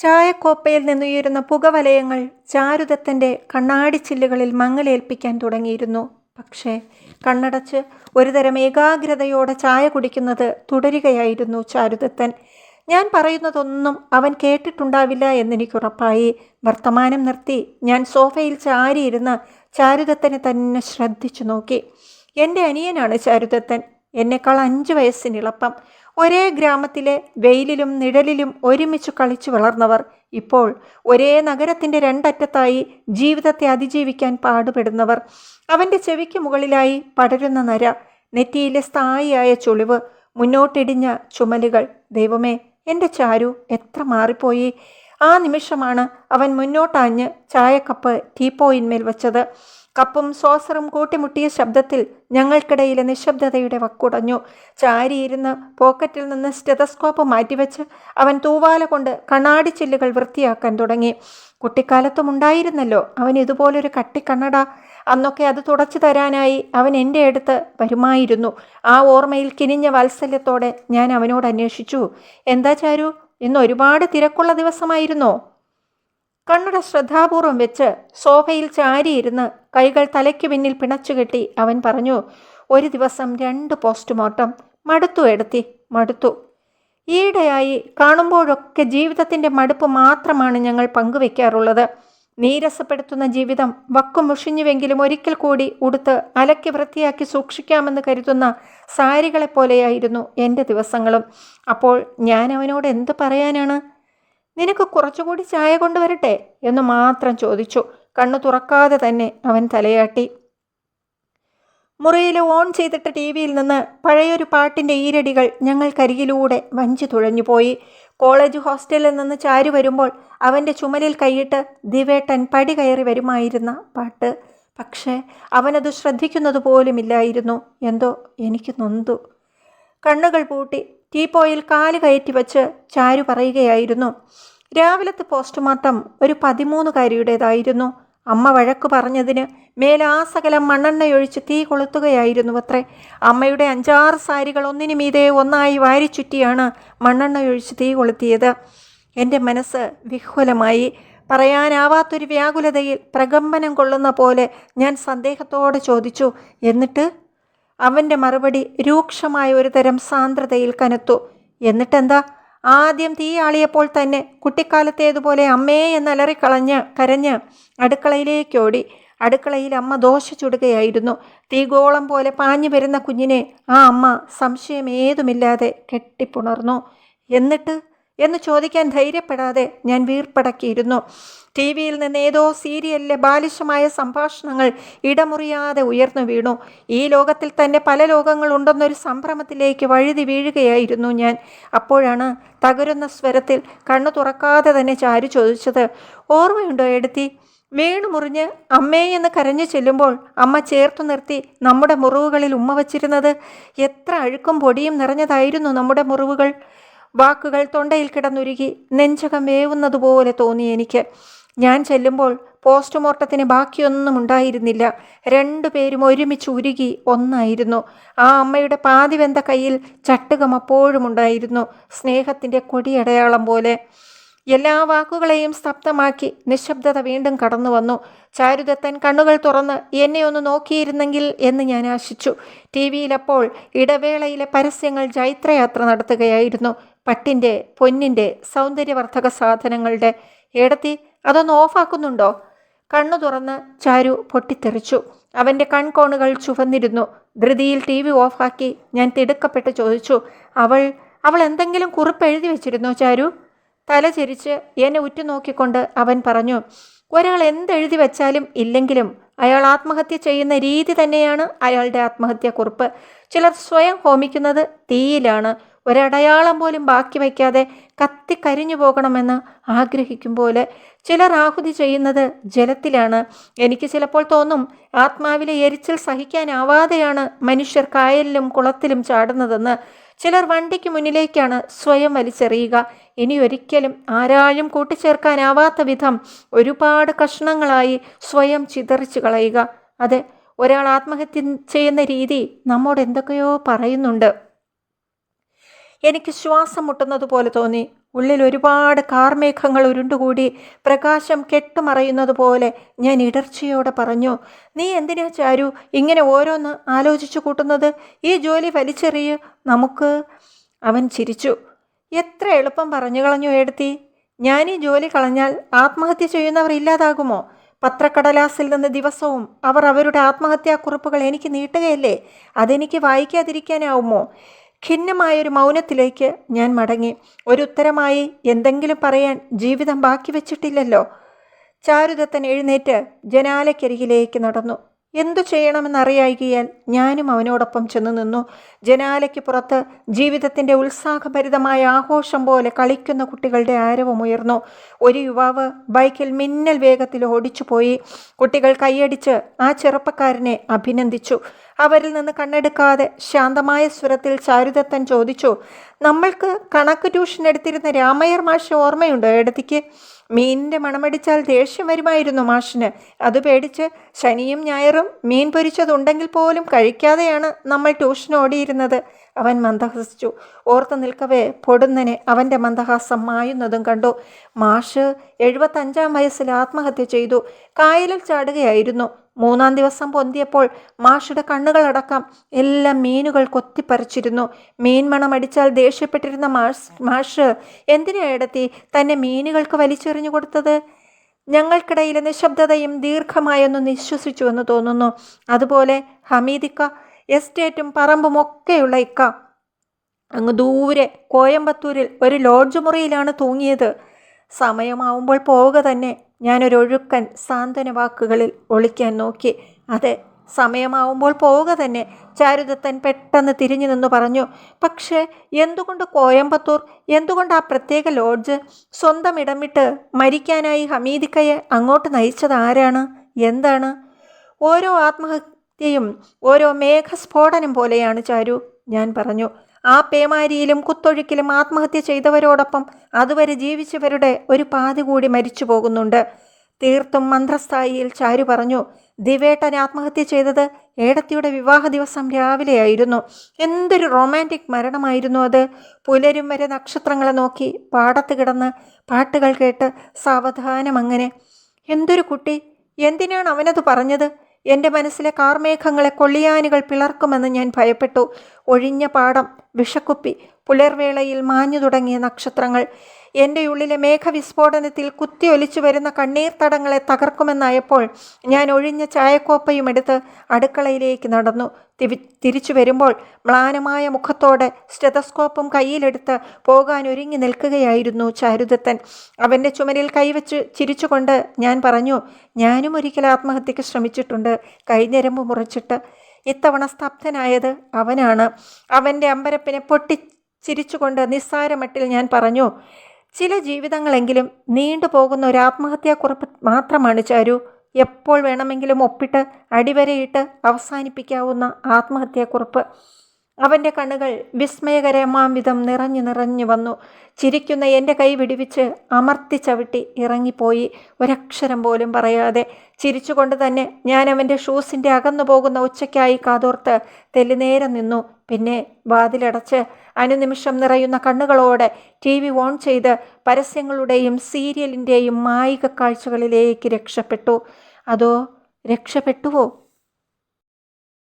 ചായക്കോപ്പയിൽ നിന്നുയരുന്ന പുകവലയങ്ങൾ ചാരുദത്തന്റെ കണ്ണാടിച്ചില്ലുകളിൽ മങ്ങലേൽപ്പിക്കാൻ തുടങ്ങിയിരുന്നു. പക്ഷേ കണ്ണടച്ച് ഒരുതരം ഏകാഗ്രതയോടെ ചായ കുടിക്കുന്നത് തുടരുകയായിരുന്നു ചാരുദത്തൻ. ഞാൻ പറയുന്നതൊന്നും അവൻ കേട്ടിട്ടുണ്ടാവില്ല എന്നെനിക്കുറപ്പായി. വർത്തമാനം നിർത്തി ഞാൻ സോഫയിൽ ചാരിയിരുന്ന് ചാരുദത്തനെ തന്നെ ശ്രദ്ധിച്ചു നോക്കി. എന്റെ അനിയനാണ് ചാരുദത്തൻ. എന്നെക്കാൾ അഞ്ച് വയസ്സിനിളപ്പം. ഒരേ ഗ്രാമത്തിലെ വെയിലിലും നിഴലിലും ഒരുമിച്ച് കളിച്ചു വളർന്നവർ ഇപ്പോൾ ഒരേ നഗരത്തിന്റെ രണ്ടറ്റത്തായി ജീവിതത്തെ അതിജീവിക്കാൻ പാടുപെടുന്നവർ. അവന്റെ ചെവിക്ക് മുകളിലായി പടരുന്ന നര നെറ്റിയിലെ സ്ഥായിയായ ചുളിവ് മുന്നോട്ടിടിഞ്ഞ ചുമലുകൾ. ദൈവമേ എന്റെ ചാരു എത്ര മാറിപ്പോയി. ആ നിമിഷമാണ് അവൻ മുന്നോട്ടാഞ്ഞ് ചായക്കപ്പ് ടീപ്പോയിന്മേൽ വച്ചത്. കപ്പും സോസറും കൂട്ടിമുട്ടിയ ശബ്ദത്തിൽ ഞങ്ങൾക്കിടയിലെ നിശബ്ദതയുടെ വക്കുടഞ്ഞു. ചാരിയിരുന്ന് പോക്കറ്റിൽ നിന്ന് സ്റ്റെതസ്കോപ്പ് മാറ്റിവെച്ച് അവൻ തൂവാല കൊണ്ട് കണ്ണാടി ചില്ലുകൾ വൃത്തിയാക്കാൻ തുടങ്ങി. കുട്ടിക്കാലത്തും ഉണ്ടായിരുന്നല്ലോ അവൻ ഇതുപോലൊരു കട്ടിക്കണ്ണട. അന്നൊക്കെ അത് തുടച്ചു തരാനായി അവൻ എന്റെ അടുത്ത് വരുമായിരുന്നു. ആ ഓർമ്മയിൽ കിനിഞ്ഞ വാത്സല്യത്തോടെ ഞാൻ അവനോട് അന്വേഷിച്ചു. എന്താ ചാരു ഇന്ന് ഒരുപാട് തിരക്കുള്ള ദിവസമായിരുന്നോ? കണ്ണട ശ്രദ്ധാപൂർവം വെച്ച് സോഫയിൽ ചാരിയിരുന്ന് കൈകൾ തലയ്ക്ക് പിന്നിൽ പിണച്ചുകെട്ടി അവൻ പറഞ്ഞു ഒരു ദിവസം രണ്ട് പോസ്റ്റ്മോർട്ടം മടുത്തു എടുത്തി മടുത്തു. ഈയിടെയായി കാണുമ്പോഴൊക്കെ ജീവിതത്തിന്റെ മടുപ്പ് മാത്രമാണ് ഞങ്ങൾ പങ്കുവെക്കാറുള്ളത്. നീരസപ്പെടുത്തുന്ന ജീവിതം വക്കും മുഷിഞ്ഞുവെങ്കിലും ഒരിക്കൽ കൂടി ഉടുത്ത് അലക്കി വൃത്തിയാക്കി സൂക്ഷിക്കാമെന്ന് കരുതുന്ന സാരികളെപ്പോലെയായിരുന്നു എന്റെ ദിവസങ്ങളും. അപ്പോൾ ഞാൻ അവനോട് എന്ത് പറയാനാണ്? നിനക്ക് കുറച്ചുകൂടി ചായ കൊണ്ടുവരട്ടെ എന്ന് മാത്രം ചോദിച്ചു. കണ്ണു തുറക്കാതെ തന്നെ അവൻ തലയാട്ടി. മുറിയിൽ ഓൺ ചെയ്തിട്ട ടി വിയിൽ നിന്ന് പഴയൊരു പാട്ടിന്റെ ഈരടികൾ ഞങ്ങൾക്കരികിലൂടെ വഞ്ചി തുഴഞ്ഞുപോയി കോളേജ് ഹോസ്റ്റലിൽ നിന്ന് ചാരു വരുമ്പോൾ അവന്റെ ചുമലിൽ കൈയിട്ട് ദിവേട്ടൻ പടി കയറി വരുമായിരുന്ന പാട്ട്. പക്ഷേ അവനത് ശ്രദ്ധിക്കുന്നത് പോലുമില്ലായിരുന്നു എന്തോ എനിക്ക് നൊന്തു. കണ്ണുകൾ പൂട്ടി. ടീപ്പോയിൽ കാൽ കയറ്റി വച്ച് ചാരു പറയുകയായിരുന്നു. രാവിലത്തെ പോസ്റ്റ്മോർട്ടം ഒരു പതിമൂന്നുകാരിയുടേതായിരുന്നു. അമ്മ വഴക്കു പറഞ്ഞതിന് മേലാസകലം മണ്ണെണ്ണയൊഴിച്ച് തീ കൊളുത്തുകയായിരുന്നു അത്രേ അമ്മയുടെ അഞ്ചാറ് സാരികൾ ഒന്നിനു മീതെ ഒന്നായി വാരിച്ചുറ്റിയാണ് മണ്ണെണ്ണയൊഴിച്ച് തീ കൊളുത്തിയത്. എന്റെ മനസ്സ് വിഹ്വലമായി. പറയാനാവാത്തൊരു വ്യാകുലതയിൽ പ്രകമ്പനം കൊള്ളുന്ന പോലെ ഞാൻ സന്ദേഹത്തോടെ ചോദിച്ചു എന്നിട്ട്? അവന്റെ മറുപടി രൂക്ഷമായ ഒരു തരം സാന്ദ്രതയിൽ കനത്തു. എന്നിട്ടെന്താ? ആദ്യം തീ ആളിയപ്പോൾ തന്നെ കുട്ടിക്കാലത്തേതുപോലെ അമ്മേ എന്നലറിക്കളഞ്ഞ് കരഞ്ഞ് അടുക്കളയിലേക്കോടി അടുക്കളയിൽ അമ്മ ദോശ ചുടുകയായിരുന്നു. തീഗോളം പോലെ പാഞ്ഞു വരുന്ന കുഞ്ഞിനെ ആ അമ്മ സംശയം ഏതുമില്ലാതെ കെട്ടിപ്പുണർന്നു. എന്നിട്ട്? എന്ന് ചോദിക്കാൻ ധൈര്യപ്പെടാതെ ഞാൻ വീർപ്പടക്കിയിരുന്നു. ടി വിയിൽ നിന്ന് ഏതോ സീരിയലിലെ ബാലിശമായ സംഭാഷണങ്ങൾ ഇടമുറിയാതെ ഉയർന്നു വീണു. ഈ ലോകത്തിൽ തന്നെ പല ലോകങ്ങളുണ്ടെന്നൊരു സംഭ്രമത്തിലേക്ക് വഴുതി വീഴുകയായിരുന്നു ഞാൻ. അപ്പോഴാണ് തകരുന്ന സ്വരത്തിൽ കണ്ണു തുറക്കാതെ തന്നെ ചാരു ചോദിച്ചത് ഓർമ്മയുണ്ടോ എടുത്തി? വീണു മുറിഞ്ഞ് അമ്മേ എന്ന് കരഞ്ഞു ചെല്ലുമ്പോൾ അമ്മ ചേർത്തു നിർത്തി നമ്മുടെ മുറിവുകളിൽ ഉമ്മ വച്ചിരുന്നത്. എത്ര അഴുക്കും പൊടിയും നിറഞ്ഞതായിരുന്നു നമ്മുടെ മുറിവുകൾ. വാക്കുകൾ തൊണ്ടയിൽ കിടന്നുരുകി നെഞ്ചകം വേവുന്നതുപോലെ തോന്നി എനിക്ക്. ഞാൻ ചെല്ലുമ്പോൾ പോസ്റ്റ്മോർട്ടത്തിന് ബാക്കിയൊന്നും ഉണ്ടായിരുന്നില്ല. രണ്ടുപേരും ഒരുമിച്ച് ഉരുകി ഒന്നായിരുന്നു. ആ അമ്മയുടെ പാതിവെന്ത കയ്യിൽ ചട്ടുകം അപ്പോഴും ഉണ്ടായിരുന്നു സ്നേഹത്തിന്റെ കൊടിയടയാളം പോലെ. എല്ലാ വാക്കുകളെയും സ്തബ്ധമാക്കി നിശബ്ദത വീണ്ടും കടന്നു വന്നു. ചാരുദത്തൻ കണ്ണുകൾ തുറന്ന് എന്നെ ഒന്ന് നോക്കിയിരുന്നെങ്കിൽ എന്ന് ഞാൻ ആശിച്ചു. ടി വിയിലപ്പോൾ ഇടവേളയിലെ പരസ്യങ്ങൾ ജൈത്രയാത്ര നടത്തുകയായിരുന്നു. പട്ടിന്റെ പൊന്നിന്റെ സൗന്ദര്യവർദ്ധക സാധനങ്ങളുടെ. ഏടത്തി അതൊന്ന് ഓഫാക്കുന്നുണ്ടോ? കണ്ണു തുറന്ന് ചാരു പൊട്ടിത്തെറിച്ചു. അവന്റെ കൺകോണുകൾ ചുവന്നിരുന്നു. ധൃതിയിൽ ടി വി ഓഫാക്കി ഞാൻ തിടുക്കപ്പെട്ട് ചോദിച്ചു അവൾ അവൾ എന്തെങ്കിലും കുറിപ്പ് എഴുതി വെച്ചിരുന്നോ ചാരു? തല ചിരിച്ച് എന്നെ ഉറ്റുനോക്കിക്കൊണ്ട് അവൻ പറഞ്ഞു ഒരാൾ എന്തെഴുതി വെച്ചാലും ഇല്ലെങ്കിലും അയാൾ ആത്മഹത്യ ചെയ്യുന്ന രീതി തന്നെയാണ് അയാളുടെ ആത്മഹത്യാക്കുറിപ്പ്. ചിലർ സ്വയം ഹോമിക്കുന്നത് തീയിലാണ്. ഒരടയാളം പോലും ബാക്കി വയ്ക്കാതെ കത്തിക്കരിഞ്ഞു പോകണമെന്ന് ആഗ്രഹിക്കും പോലെ ചിലർ ആഹുതി ചെയ്യുന്നത് ജലത്തിലാണ്. എനിക്ക് ചിലപ്പോൾ തോന്നും ആത്മാവിലെ എരിച്ചിൽ സഹിക്കാനാവാതെയാണ് മനുഷ്യർ കായലിലും കുളത്തിലും ചാടുന്നതെന്ന്. ചിലർ വണ്ടിക്ക് മുന്നിലേക്കാണ് സ്വയം വലിച്ചെറിയുക. ഇനി ഒരിക്കലും ആരാലും കൂട്ടിച്ചേർക്കാനാവാത്ത വിധം ഒരുപാട് കഷ്ണങ്ങളായി സ്വയം ചിതറിച്ചു കളയുക. അതെ ഒരാൾ ആത്മഹത്യ ചെയ്യുന്ന രീതി നമ്മോട് എന്തൊക്കെയോ പറയുന്നുണ്ട്. എനിക്ക് ശ്വാസം മുട്ടുന്നത് പോലെ തോന്നി. ഉള്ളിൽ ഒരുപാട് കാർമേഘങ്ങൾ ഉരുണ്ടുകൂടി പ്രകാശം കെട്ടുമറയുന്നത് പോലെ ഞാൻ ഇടർച്ചയോടെ പറഞ്ഞു നീ എന്തിനാ ചാരു ഇങ്ങനെ ഓരോന്ന് ആലോചിച്ചു കൂട്ടുന്നത്? ഈ ജോലി വലിച്ചെറിയ് നമുക്ക് അവൻ ചിരിച്ചു. എത്ര എളുപ്പം പറഞ്ഞു കളഞ്ഞു എടുത്തി ഞാൻ ഈ ജോലി കളഞ്ഞാൽ ആത്മഹത്യ ചെയ്യുന്നവർ ഇല്ലാതാകുമോ? പത്രക്കടലാസിൽ നിന്ന് ദിവസവും അവർ അവരുടെ ആത്മഹത്യാക്കുറിപ്പുകൾ എനിക്ക് നീട്ടുകയല്ലേ? അതെനിക്ക് വായിക്കാതിരിക്കാനാവുമോ? ഖിന്നമായൊരു മൗനത്തിലേക്ക് ഞാൻ മടങ്ങി. ഒരു ഉത്തരമായി എന്തെങ്കിലും പറയാൻ ജീവിതം ബാക്കി വെച്ചിട്ടില്ലല്ലോ. ചാരുദത്തൻ എഴുന്നേറ്റ് ജനാലക്കരികിലേക്ക് നടന്നു. എന്തു ചെയ്യണമെന്നറിയായികയാൽ ഞാനും അവനോടൊപ്പം ചെന്നു നിന്നു. ജനാലയ്ക്ക് പുറത്ത് ജീവിതത്തിന്റെ ഉത്സാഹഭരിതമായ ആഘോഷം പോലെ കളിക്കുന്ന കുട്ടികളുടെ ആരവമുയർന്നു ഒരു യുവാവ് ബൈക്കിൽ മിന്നൽ വേഗത്തിൽ ഓടിച്ചുപോയി. കുട്ടികൾ കൈയടിച്ച് ആ ചെറുപ്പക്കാരനെ അഭിനന്ദിച്ചു. അവരിൽ നിന്ന് കണ്ണെടുക്കാതെ ശാന്തമായ സ്വരത്തിൽ ചാരുദത്തൻ ചോദിച്ചു നമ്മൾക്ക് കണക്ക് ട്യൂഷൻ എടുത്തിരുന്ന രാമയ്യർ മാഷ് ഓർമ്മയുണ്ടോ? എടത്തിക്ക്. മീനിന്റെ മണമടിച്ചാൽ ദേഷ്യം വരുമായിരുന്നു മാഷിന്. അത് പേടിച്ച് ശനിയും ഞായറും മീൻ പൊരിച്ചതുണ്ടെങ്കിൽ പോലും കഴിക്കാതെയാണ് നമ്മൾ ട്യൂഷൻ ഓടിയിരുന്നത്. അവൻ മന്ദഹസിച്ചു. ഓർത്തു നിൽക്കവേ പൊടുന്നനെ അവന്റെ മന്ദഹാസം മായുന്നതും കണ്ടു. മാഷ് എഴുപത്തഞ്ചാം വയസ്സിൽ ആത്മഹത്യ ചെയ്തു. കായലിൽ ചാടുകയായിരുന്നു. മൂന്നാം ദിവസം പൊന്തിയപ്പോൾ മാഷുടെ കണ്ണുകളടക്കം എല്ലാ മീനുകൾ കൊത്തിപ്പറിച്ചിരുന്നു. മീൻ മണം അടിച്ചാൽ ദേഷ്യപ്പെട്ടിരുന്ന മാഷ് മാഷ് എന്തിനാ ഇടത്തി തന്നെ മീനുകൾക്ക് വലിച്ചെറിഞ്ഞു കൊടുത്തത്? ഞങ്ങൾക്കിടയിലെ നിശബ്ദതയും ദീർഘമായൊന്ന് നിശ്വസിച്ചുവെന്ന് തോന്നുന്നു. അതുപോലെ ഹമീദിക്ക എസ്റ്റേറ്റും പറമ്പും ഒക്കെയുള്ള ഇക്ക. അങ്ങ് ദൂരെ കോയമ്പത്തൂരിൽ ഒരു ലോഡ്ജ് മുറിയിലാണ് തൂങ്ങിയത്. സമയമാവുമ്പോൾ പോവുക തന്നെ. ഞാനൊരൊഴുക്കൻ സാന്ത്വന വാക്കുകളിൽ ഒളിക്കാൻ നോക്കി. അതെ സമയമാവുമ്പോൾ പോവുക തന്നെ. ചാരുദത്തൻ പെട്ടെന്ന് തിരിഞ്ഞു നിന്ന് പറഞ്ഞു പക്ഷേ എന്തുകൊണ്ട് കോയമ്പത്തൂർ? എന്തുകൊണ്ട് ആ പ്രത്യേക ലോഡ്ജ്? സ്വന്തം ഇടം വിട്ട് മരിക്കാനായി ഹമീദിക്കയെ അങ്ങോട്ട് നയിച്ചത് ആരാണ്? എന്താണ്? ഓരോ ആത്മഹത്യയും ഓരോ മേഘസ്ഫോടനം പോലെയാണ് ചാരു ഞാൻ പറഞ്ഞു. ആ പേമാരിയിലും കുത്തൊഴുക്കിലും ആത്മഹത്യ ചെയ്തവരോടൊപ്പം അതുവരെ ജീവിച്ചവരുടെ ഒരു പാതി കൂടി മരിച്ചു പോകുന്നുണ്ട്. തീർത്തും മന്ത്രസ്ഥായിയിൽ ചാരു പറഞ്ഞു ദിവേട്ടൻ ആത്മഹത്യ ചെയ്തത് ഏടത്തിയുടെ വിവാഹ ദിവസം രാവിലെയായിരുന്നു എന്തൊരു റൊമാന്റിക് മരണമായിരുന്നു അത്. പുലരും വരെ നക്ഷത്രങ്ങളെ നോക്കി പാടത്ത് കിടന്ന് പാട്ടുകൾ കേട്ട് സാവധാനം അങ്ങനെ എന്തൊരു കുട്ടി എന്തിനാണ് അവനത് പറഞ്ഞത്? എന്റെ മനസ്സിലെ കാർമേഘങ്ങളെ കൊള്ളിയാനുകൾ പിളർക്കുമെന്ന് ഞാൻ ഭയപ്പെട്ടു. ഒഴിഞ്ഞ പാടം വിഷക്കുപ്പി പുലർവേളയിൽ മാഞ്ഞു തുടങ്ങിയ നക്ഷത്രങ്ങൾ. എന്റെ ഉള്ളിലെ മേഘവിസ്ഫോടനത്തിൽ കുത്തിയൊലിച്ചു വരുന്ന കണ്ണീർ തടങ്ങളെ തകർക്കുമെന്നായപ്പോൾ ഞാൻ ഒഴിഞ്ഞ ചായക്കോപ്പയും എടുത്ത് അടുക്കളയിലേക്ക് നടന്നു. തിരി തിരിച്ചു വരുമ്പോൾ മ്ലാനമായ മുഖത്തോടെ സ്റ്റെതസ്കോപ്പും കയ്യിലെടുത്ത് പോകാൻ ഒരുങ്ങി നിൽക്കുകയായിരുന്നു ചാരുദത്തൻ. അവന്റെ ചുമരിൽ കൈവച്ച് ചിരിച്ചുകൊണ്ട് ഞാൻ പറഞ്ഞു ഞാനും ഒരിക്കൽ ആത്മഹത്യക്ക് ശ്രമിച്ചിട്ടുണ്ട്. കൈഞ്ഞരമ്പ് മുറിച്ചിട്ട്. ഇത്തവണ സ്തബ്ധനായത് അവനാണ്. അവന്റെ അമ്പരപ്പിനെ പൊട്ടി ചിരിച്ചുകൊണ്ട് നിസ്സാരമട്ടിൽ ഞാൻ പറഞ്ഞു ചില ജീവിതങ്ങളെങ്കിലും നീണ്ടുപോകുന്ന ഒരു ആത്മഹത്യാക്കുറിപ്പ് മാത്രമാണ് ചാരു. എപ്പോൾ വേണമെങ്കിലും ഒപ്പിട്ട് അടിവരയിട്ട് അവസാനിപ്പിക്കാവുന്ന ആത്മഹത്യാക്കുറിപ്പ്. അവന്റെ കണ്ണുകൾ വിസ്മയകരമാം വിധം നിറഞ്ഞു നിറഞ്ഞു വന്നു. ചിരിക്കുന്ന എന്റെ കൈ വിടിവിച്ച് അമർത്തി ചവിട്ടി ഇറങ്ങിപ്പോയി. ഒരക്ഷരം പോലും പറയാതെ ചിരിച്ചുകൊണ്ട് തന്നെ ഞാൻ അവന്റെ ഷൂസിന്റെ അകന്നു പോകുന്ന ഉച്ചയ്ക്കായി കാതോർത്ത് തെല്ലുനേരം നിന്നു. പിന്നെ വാതിലടച്ച് അനുനിമിഷം നിറയുന്ന കണ്ണുകളോടെ ടി വി ഓൺ ചെയ്ത് പരസ്യങ്ങളുടെയും സീരിയലിന്റെയും മായിക കാഴ്ചകളിലേക്ക് രക്ഷപ്പെട്ടു. അതോ രക്ഷപ്പെട്ടുവോ?